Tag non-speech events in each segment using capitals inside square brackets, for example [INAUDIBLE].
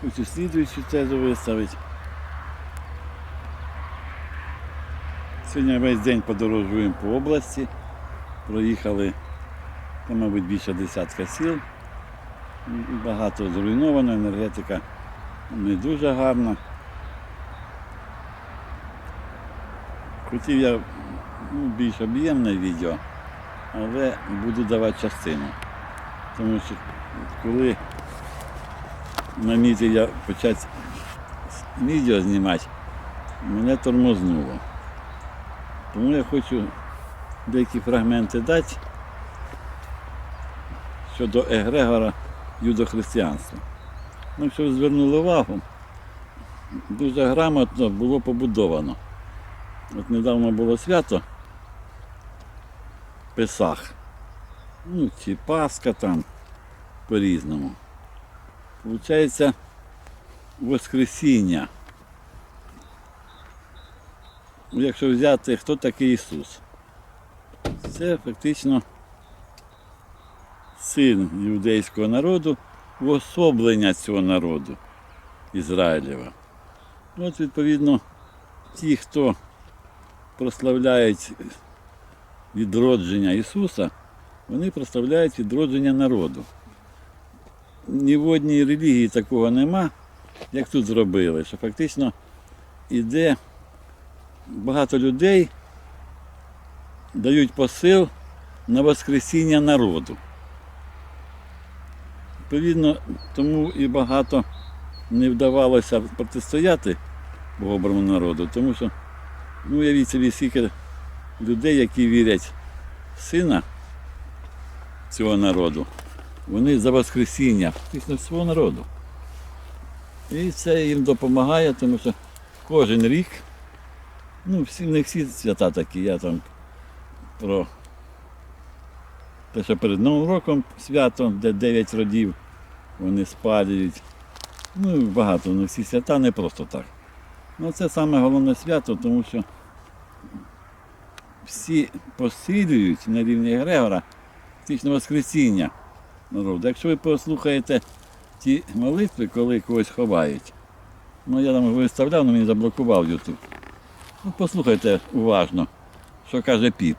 Хочу слідуючу тезу виставити. Сьогодні весь день подорожуємо по області. Проїхали, та, мабуть, більше десятка сіл. Багато зруйновано, енергетика не дуже гарна. Хотів я ну, більш об'ємне відео, але буду давати частину. Тому що коли намітив я почати відео знімати, мене тормознуло. Тому я хочу деякі фрагменти дати щодо Егрегора юдохристиянства. Ну, якщо ви звернули увагу, дуже грамотно було побудовано. От недавно було свято Песах. Ну, чи Пасха там по-різному. Получається Воскресіння. Ну, Якщо взяти, хто такий Ісус? Це фактично син юдейського народу, уособлення цього народу Ізраїлєва. Ну, От, відповідно, ті, хто прославляють відродження Ісуса, вони прославляють відродження народу. Ні в одній релігії такого нема, як тут зробили, що фактично іде багато людей дають посил на Воскресіння народу. Відповідно, тому і багато не вдавалося протистояти Богоброму народу, тому що, ну, уявіть собі, скільки людей, які вірять в сина цього народу, вони за Воскресіння, фактично свого народу. І це їм допомагає, тому що кожен рік, ну, всі, не всі свята такі, я там про те, що перед Новим роком свято, де 9 родів вони спалюють. Ну, багато, не всі свята не просто так. Ну, це саме головне свято, тому що всі посилюють на рівні Грегора фактично Воскресіння народу. Якщо ви послухаєте ті молитви, коли когось ховають, ну я там виставляв, але мені заблокував Ютуб. Ну, послухайте уважно, що каже піп.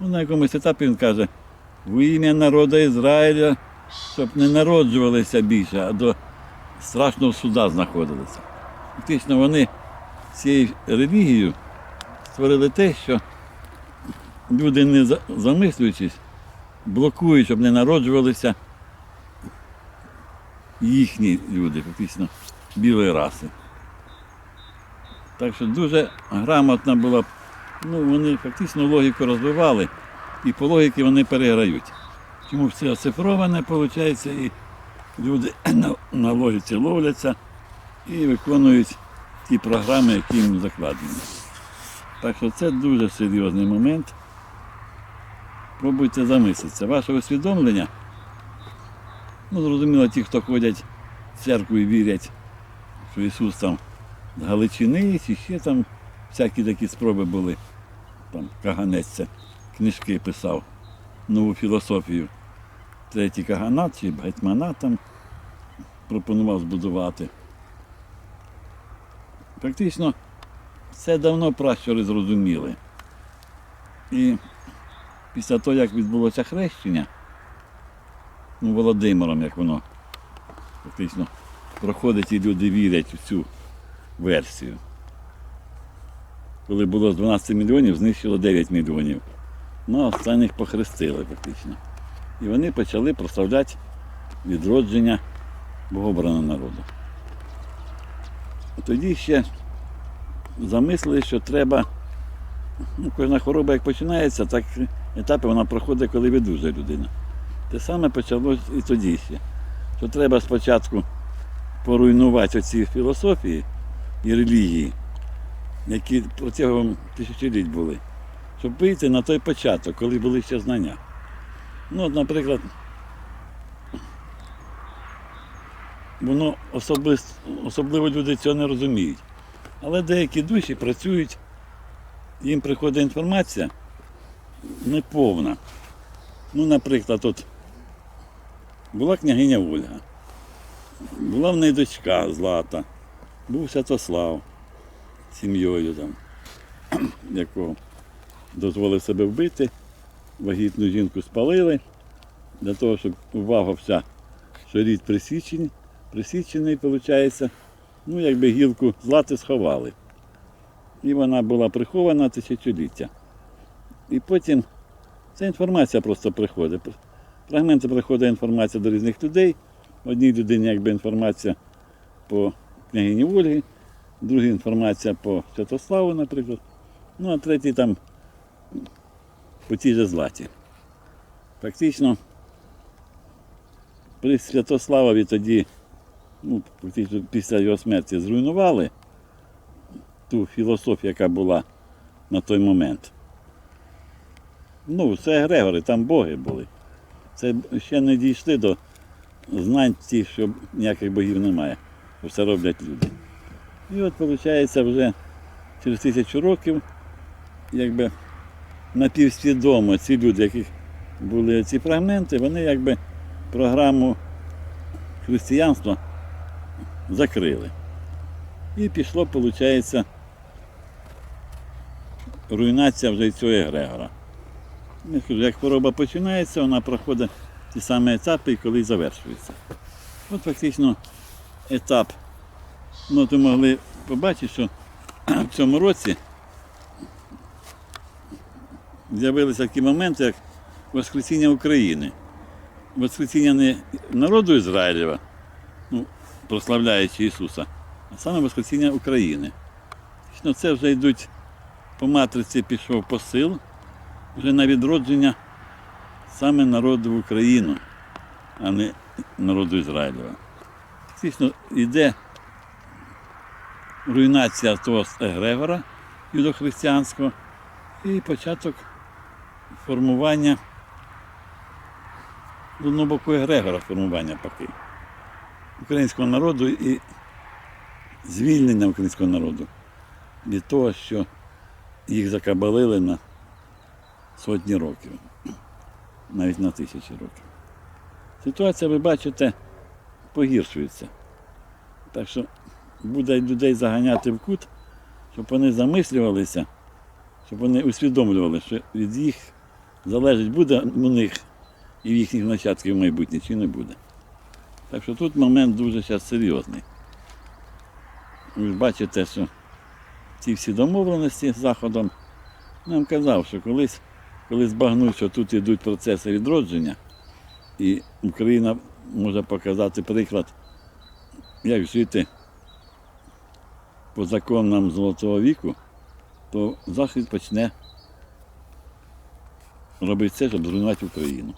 Ну, на якомусь етапі він каже, в ім'я народу Ізраїля, щоб не народжувалися більше, а до страшного суда знаходилися. Фактично вони цією релігією створили те, що люди, не замислюючись, блокують, щоб не народжувалися їхні люди, фактично білої раси. Так що дуже грамотна була, ну вони фактично логіку розвивали, і по логіки вони переграють. Чому все оцифроване, виходить, і люди [CLEARS THROAT] на, логіці ловляться і виконують ті програми, які їм закладені. Так що це дуже серйозний момент. Пробуйте замислитися. Ваше усвідомлення, ну зрозуміло, ті, хто ходять в церкву і вірять, що Ісус там з Галичини, чи ще там всякі такі спроби були. Там Каганець книжки писав, нову філософію. Третій каганат чи гетьманат там пропонував збудувати. Фактично, це давно пращури зрозуміли. І після того, як відбулося хрещення, ну, Володимиром, як воно фактично проходить і люди вірять у цю версію. Коли було 12 мільйонів, знищило 9 мільйонів. Ну, а останніх похрестили фактично. І вони почали прославляти відродження богобраного народу. Тоді ще замислили, що треба, ну, кожна хвороба як починається, так етапи вона проходить, коли видужує людина. Те саме почалося і тоді ще. Що треба спочатку поруйнувати оці філософії і релігії, які протягом тисячоліть були, щоб вийти на той початок, коли були ще знання. Ну, от, наприклад, воно особисто, особливо люди цього не розуміють. Але деякі душі працюють, їм приходить інформація неповна. Ну, наприклад, от була княгиня Ольга. Була в неї дочка Злата, був Святослав сім'єю там, [CLEARS THROAT] якого дозволив себе вбити. Вагітну жінку спалили для того, щоб увага вся, що рід присічений, присічений, виходить, ну якби гілку злати сховали. І вона була прихована тисячоліття. І потім ця інформація просто приходить. Фрагменти приходить інформація до різних людей. Одній людині якби інформація по княгині Ольгі, другій інформація по Святославу, наприклад. Ну, а третій там по тій же златі. Фактично, при Святославові тоді, ну, фактично після його смерті, зруйнували ту філософію, яка була на той момент. Ну, це Грегори, там боги були. Це ще не дійшли до знань ті, що ніяких богів немає, що все роблять люди. І от виходить вже через тисячу років, якби напівсвідомо ці люди, яких були ці фрагменти, вони якби програму християнства закрили. І пішло, виходить, руйнація вже цього егрегора. Як хвороба починається, вона проходить ті самі етапи і коли завершується. От фактично етап. Ну, ви могли побачити, що [CLEARS THROAT] в цьому році з'явилися такі моменти, як Воскресіння України. Воскресіння не народу Ізраїлєва, ну, прославляючи Ісуса, а саме Воскресіння України. Це вже йдуть по матриці пішов посил вже на відродження саме народу в Україну, а не народу Ізраїлєва. Фактично йде руйнація того егрегора юдохристиянського і початок формування з одного боку егрегора формування поки українського народу і звільнення українського народу від того, що їх закабалили на сотні років, навіть на тисячі років. Ситуація, ви бачите, погіршується. Так що буде людей заганяти в кут, щоб вони замислювалися, щоб вони усвідомлювали, що від їх залежить, буде у них і в їхніх нащадків майбутнє чи не буде. Так що тут момент дуже зараз серйозний. Ви ж бачите, що ці всі домовленості з Заходом нам казав, що колись, коли збагнуть, що тут йдуть процеси відродження, і Україна може показати приклад, як жити по законам Золотого віку, то Захід почне робити все, щоб зруйнувати Україну.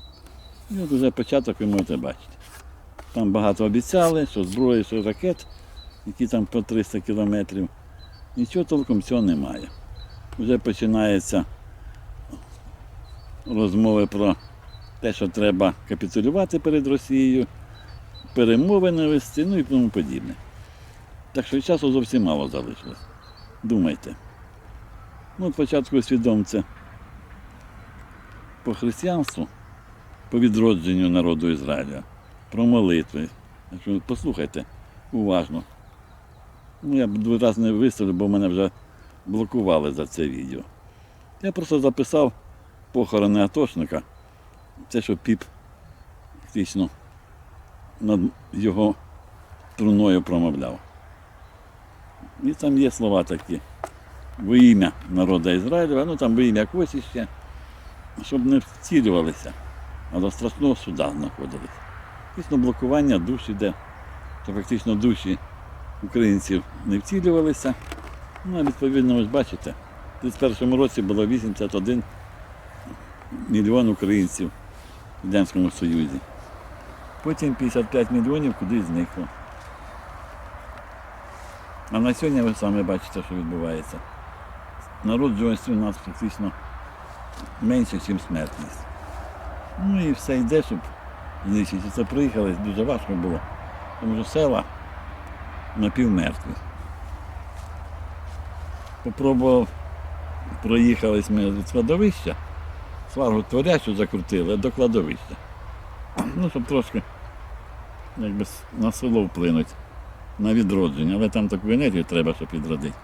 І от вже початок ви можете бачити. Там багато обіцяли, що зброї, що ракет, які там по 300 кілометрів. Нічого толком цього немає. Вже починаються розмови про те, що треба капітулювати перед Росією, перемовини вести, ну і тому подібне. Так що часу зовсім мало залишилось. Думайте. Ну, спочатку усвідомте по християнству, по відродженню народу Ізраїля, про молитви. Послухайте уважно. Ну, я б два рази не виставлю, бо мене вже блокували за це відео. Я просто записав похорони атошника. Це, що піп фактично над його труною промовляв. І там є слова такі. Во ім'я народу Ізраїля, ну там во ім'я когось іще, щоб не вцілювалися, а до страшного суда знаходились. Фактично блокування душ іде, то фактично душі українців не вцілювалися. Ну, а відповідно, ви бачите, в 31 році було 81 мільйон українців в Радянському Союзі. Потім 55 мільйонів кудись зникло. А на сьогодні ви самі бачите, що відбувається. Народжуваність у нас фактично менше, ніж смертність. Ну і все йде, щоб знищити. Це приїхали, дуже важко було. Тому що села напівмертві. Попробував, проїхались ми від складовища, сваргу творячу закрутили до кладовища. Ну, щоб трошки якби на село вплинуть, на відродження, але там таку енергію треба, щоб відродити.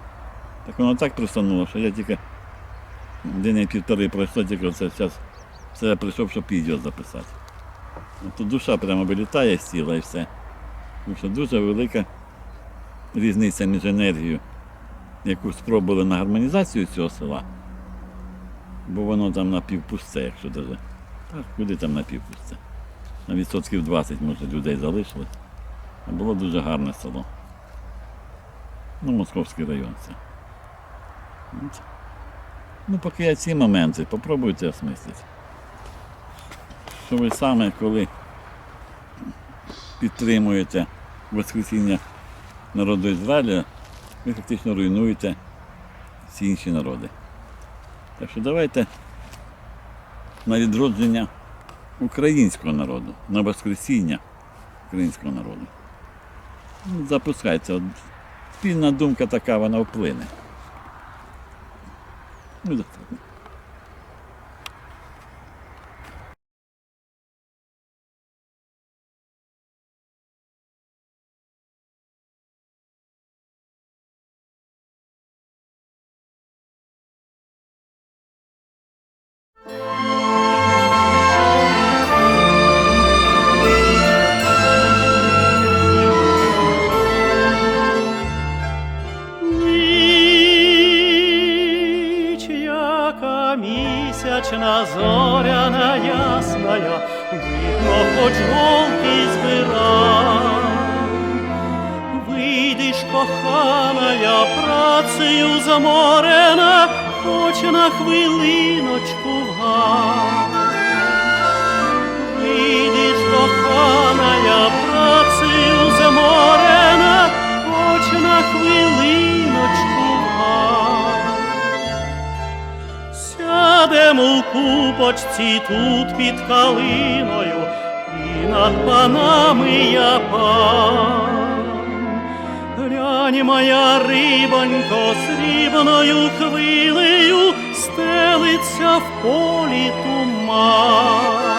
Так воно так присануло, що я тільки день півтори пройшло, тільки це зараз це прийшов, щоб відео записати. Тут душа прямо вилітає з тіла і все. Тому що дуже велика різниця між енергією, яку спробували на гармонізацію цього села, бо воно там напівпусте, якщо даже. Так, куди там напівпусте? На відсотків 20, може, людей залишилось. А було дуже гарне село. Ну, Московський район це. Ну, поки я ці моменти, попробуйте осмислити. Що ви саме, коли підтримуєте Воскресіння народу Ізраїля, ви фактично руйнуєте всі інші народи. Так що давайте на відродження українського народу, на Воскресіння українського народу. Ну, Запускайте. Спільна думка така, вона вплине. Ну, достатньо. Працею заморена, хоч на хвилиночку в гай. Вийдеш, коханая, працею заморена, хоч на хвилиночку в гай. Сядемо в купочці тут під калиною, і над панами я пан. Моя рибонько, срібною хвилею стелиться в полі туман.